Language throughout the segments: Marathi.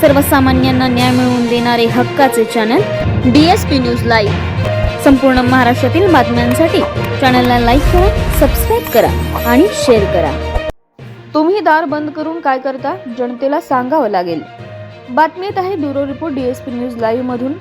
सर्वसामान्यांना न्याय मिळवून देणारे हक्काचे channel D S P news live संपूर्ण महाराष्ट्रातील बातम्यांसाठी चॅनलला लाईक करा सबस्क्राईब करा आणि शेअर करा. तुम्ही दार बंद करून काय करता? जनतेला सांगावं लागेल. बातमीत आहे bureau report D S P news live मधून.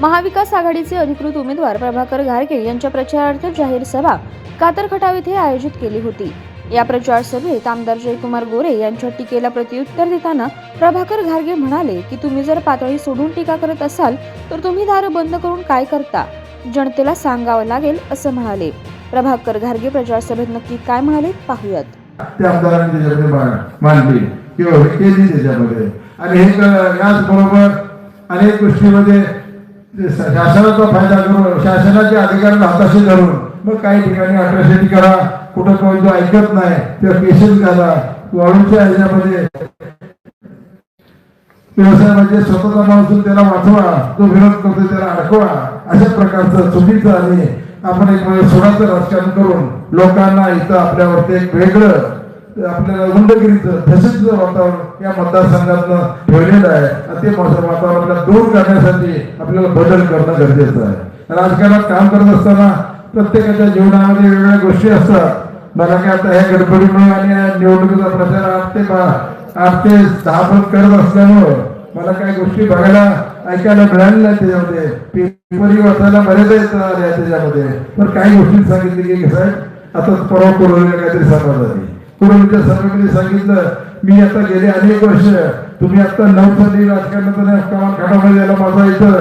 महाविकास आघाडीचे अधिकृत उमेदवार प्रभाकर घारके यांच्या प्रचारार्थ जाहीर सभा कातरखटाव इथे येथे आयोजित केली होती. या प्रचार सभेत आमदार जयकुमार गोरे यांच्या टीकेला प्रत्युत्तर देताना प्रभाकर घारगे म्हणाले की तुम्ही जर पातळी सोडून टीका करत असाल तर तुम्ही दारं बंद करून काय करता? जनतेला सांगावं लागेल असं म्हणाले. प्रभाकर घारगे प्रचार सभेत नक्की काय म्हणाले पाहूयात. मांडली किंवा त्याच्यामध्ये. आणि याचबरोबर अनेक गोष्टीमध्ये शासनाचा फायदा करून शासनाच्या अधिकारांना हाताशी धरून मग काही ठिकाणी अट्रॉसिटी करा कुठं कोण जो ऐकत नाही किंवा केसेस घाला वाळूच्या ह्याच्यामध्ये. व्यवसायामध्ये म्हणजे स्वतःचा माणूस त्याला वाचवा जो विरोध करतो त्याला अडकवा अशा प्रकारचं चुकीचं आणि आपण एक म्हणजे सोडाचं राजकारण करून लोकांना इथं आपल्यावरती एक वेगळं आपल्याला गुंडगिरीचं दहशतीचं वातावरण या मतदारसंघातनं ठेवलेलं आहे. आणि ते वातावरणाला दूर करण्यासाठी आपल्याला बदल करणं गरजेचं आहे. राजकारणात काम करत असताना प्रत्येकाच्या जीवनामध्ये वेगवेगळ्या गोष्टी असतात. मला काय आता ह्या गडबडीमुळे आणि निवडणुकीचा प्रचार आठ ते बा- आठ ते दहा पण करत असल्यामुळं मला काही गोष्टी बघायला ऐकायला मिळाल्या नाही त्याच्यामध्ये. पेपरही वाचायला मर्यादा येतात त्याच्यामध्ये. पण काही गोष्टी सांगितली की साहेब. आता परवा कोरोना काहीतरी सांगत झाली सर्वांनी सांगितलं मी आता गेले अनेक वर्ष तुम्ही आता नवसाठी राजकारणात घाटामध्ये यायला माझा इथं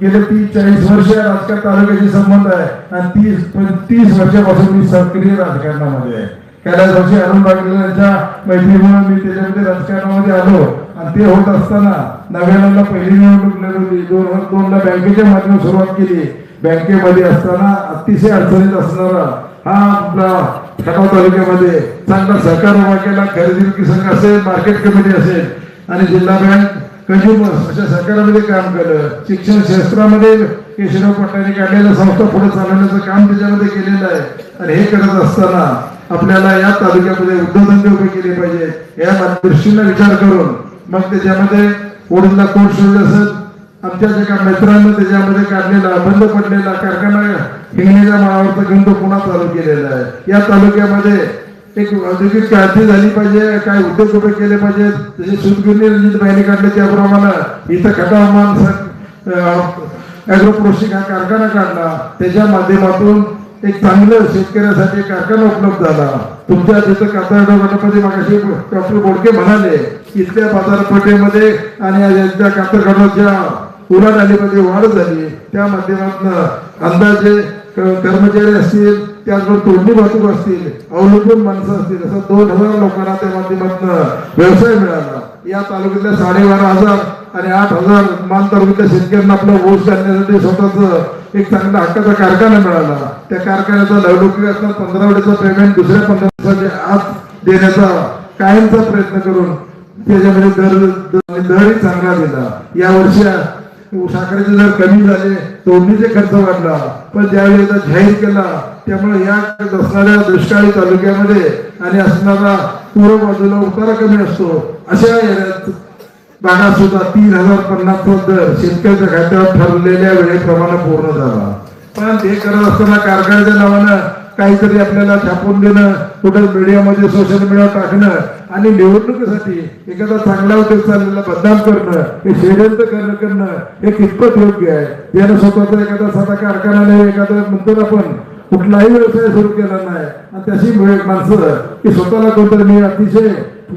गेले तीस चाळीस वर्ष राजकारण तालुक्याशी संबंध आहे आणि तीस तीस वर्षापासून मी सक्रिय राजकारणामध्ये आहे. कैलास वर्षी अरुण बागेलांच्या मैत्रीमुळे मी त्याच्यामध्ये राजकारणामध्ये आलो आणि ते होत असताना नव्याण्णवला पहिली निवडणूक लढवली. दोन हजार दोनला बँकेच्या माध्यमात सुरुवात केली. बँकेमध्ये असताना अतिशय अडचणीत असणारा हा आपला खटाव तालुक्यामध्ये चांगला सहकार उभा केला खरेदी विक्री संघ असेल मार्केट कमिटी असेल आणि जिल्हा बँक कंझ्युमर अशा सरकारमध्ये काम केलं. शिक्षण क्षेत्रामध्ये केशवराव पटलांनी काढलेल्या संस्था पुढे चालवण्याचं काम त्याच्यामध्ये केलेलं आहे. आणि हे करत असताना आपल्याला या तालुक्यामध्ये उद्योगधंदे उभे केले पाहिजे या दृष्टीनं विचार करून मग त्याच्यामध्ये ओढूला कोण शोध असेल? आमच्या जे काही त्याच्यामध्ये काढलेला बंद पडलेला कारखाना हिंगणीच्या माळावरचा गंध पुन्हा चालू केलेला आहे. या तालुक्यामध्ये एक औद्योगिक क्रांती झाली पाहिजे काय उद्योग उभे केले पाहिजेत. जसे सूतगिरणी रणजित बाईने काढले त्याप्रमाणे इथं खटामान अॅग्रो हा कारखाना काढला. त्याच्या माध्यमातून एक चांगलं शेतकऱ्यासाठी कारखाना उपलब्ध झाला. तुमच्या तिथं कातरडो गणपती मागाशी डॉक्टर बोडके म्हणाले इथल्या बाजारपेठेमध्ये आणि या उलाढालीमध्ये म्हणजे वाढ झाली. त्या माध्यमातून अंदाजे कर्मचारी असतील त्याचबरोबर तोडणी वाहतूक असतील अवलंबून माणसं असतील असं दोन हजार लोकांना त्या माध्यमातून व्यवसाय मिळाला. या तालुक्यातल्या साडेबारा हजार आणि आठ हजार मान तालुक्यातल्या शेतकऱ्यांना आपलं ऊस आणण्यासाठी स्वतःच एक चांगला हक्काचा कारखाना मिळाला. त्या कारखान्याचा लवडुकी असताना पंधरा पेमेंट दुसऱ्या पंधरा दिवसाच्या आत देण्याचा कायमचा प्रयत्न करून त्याच्यामध्ये दर दर- दरही चांगला दिला. या वर्षी साखरेचे दर कमी झाले तोडणीचे खर्च वाढला पण ज्यावेळी जाहीर केला त्यामुळे या असणाऱ्या दुष्काळी तालुक्यामध्ये आणि असणारा पूर्व बाजूला उतारा कमी असतो. अशा भागात सुद्धा तीन हजार पन्नास दर शेतकऱ्याच्या खात्यावर ठरलेल्या वेळेप्रमाणे पूर्ण झाला. पण हे करत असताना कारखान्याच्या नावानं काहीतरी आपल्याला छापून देणं कुठं मीडियामध्ये सोशल मीडिया टाकणं आणि निवडणुकीसाठी एखादा चांगला उद्योग चाललेला बदनाम करणं हे षडयंत्र करणं करणं हे कितपत योग्य आहे? याने स्वतःचा एखादा साधा कारखाना नाही एखादा म्हणतो आपण कुठलाही व्यवसाय सुरू केला नाही. आणि त्याची माणसं की स्वतःला कोणतरी मी अतिशय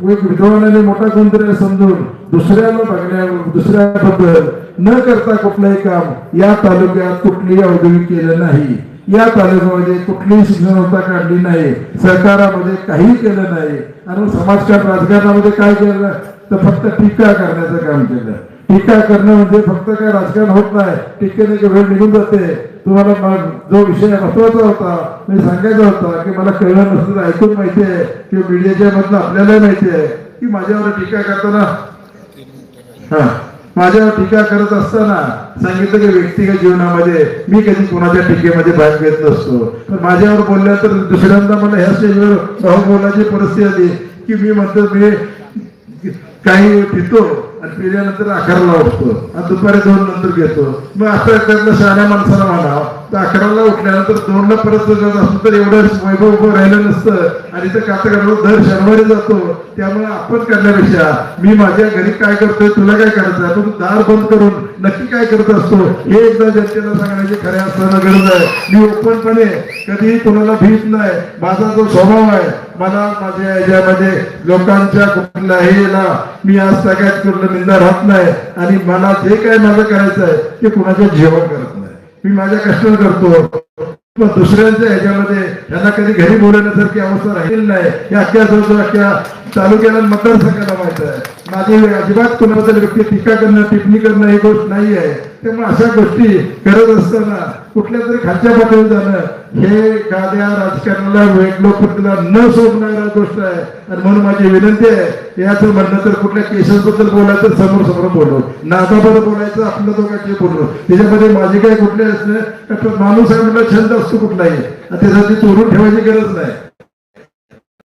विद्वानाने मोठा कोणतरी समजून दुसऱ्याला बघण्या दुसऱ्याबद्दल न करता कुठलंही काम या तालुक्यात कुठलीही औद्योगिक केलं नाही. या तालुक्यामध्ये कुठलीही शिक्षणता काढली नाही. सरकारामध्ये काही केलं नाही. आणि समाजकारण राजकारणामध्ये काय केलं तर फक्त टीका करण्याचं काम केलं. टीका करणं म्हणजे फक्त काय राजकारण होत नाही. टीकेने वेळ निघून जाते. तुम्हाला जो विषय महत्त्वाचा होता मी सांगायचा होता की मला कळलं नसतं ऐकून माहिती आहे किंवा मीडियाच्या मधलं आपल्यालाही माहिती आहे की माझ्यावर टीका करताना हा. माझ्यावर टीका करत असताना सांगितलं की व्यक्तिगत जीवनामध्ये मी कधी कोणाच्या टीकेमध्ये भाग घेत नसतो. पण माझ्यावर बोलल्या तर दुसऱ्यांदा मला ह्या स्टेजवर भाऊ बोलायची परिस्थिती आली की मी म्हणतो मी काही पितो आणि पिल्यानंतर आकाराला उठतो आणि दुपारी दोन नंतर घेतो. मग असं त्यातलं शहाण्या माणसाला म्हणावं तर अकराला उठल्यानंतर दोनला परत जर जात तर एवढं वैभव उभं राहिलं नसतं. आणि ते कातकडलो दर शनिवारी जातो. त्यामुळे आपण करण्यापेक्षा मी माझ्या घरी काय करतोय तुला काय करायचं आपण तू दार बंद करून नक्की काय करत असतो? हे एकदा जनतेला सांगण्याची खऱ्या असताना गरज आहे. मी ओपनपणे कधीही कोणाला भीत नाही. माझा जो स्वभाव आहे मला माझ्या याच्यामध्ये लोकांच्या कुठल्याही मी आज सगळ्यात कुठलं निंदा राहत नाही. आणि मला जे काय माझं करायचं आहे ते कुणाचं जेवण करत नाही. मी माझ्या कष्ट करतो. पण दुसऱ्यांच्या ह्याच्यामध्ये त्यांना कधी घरी बोलवण्यासारखी अवस्था राहिलेली नाही. या अख्ख्या जवळजवळ अख्ख्या तालुक्याला आणि मतदारसंघाला माहीत आहे. माझी अजिबात कोणाबद्दल व्यक्ती टीका करणं टिप्पणी करणं ही गोष्ट नाही आहे त्यामुळे अशा गोष्टी करत असताना कुठल्या तरी खालच्या पातळीवर जाणं हे एखाद्या राजकारणाला वेग न सोडणारा गोष्ट आहे. आणि म्हणून माझी विनंती आहे याचं म्हणणं तर कुठल्या केसेसबद्दल बोलायचं समोर समोर बोललो नादाबद्दल बोलायचं आपल्या दोघांचे बोललो त्याच्यामध्ये माझी काय कुठले असणं माणूस आहे म्हटलं छंद असतो कुठलाही. त्यासाठी चोरून ठेवायची गरज नाही.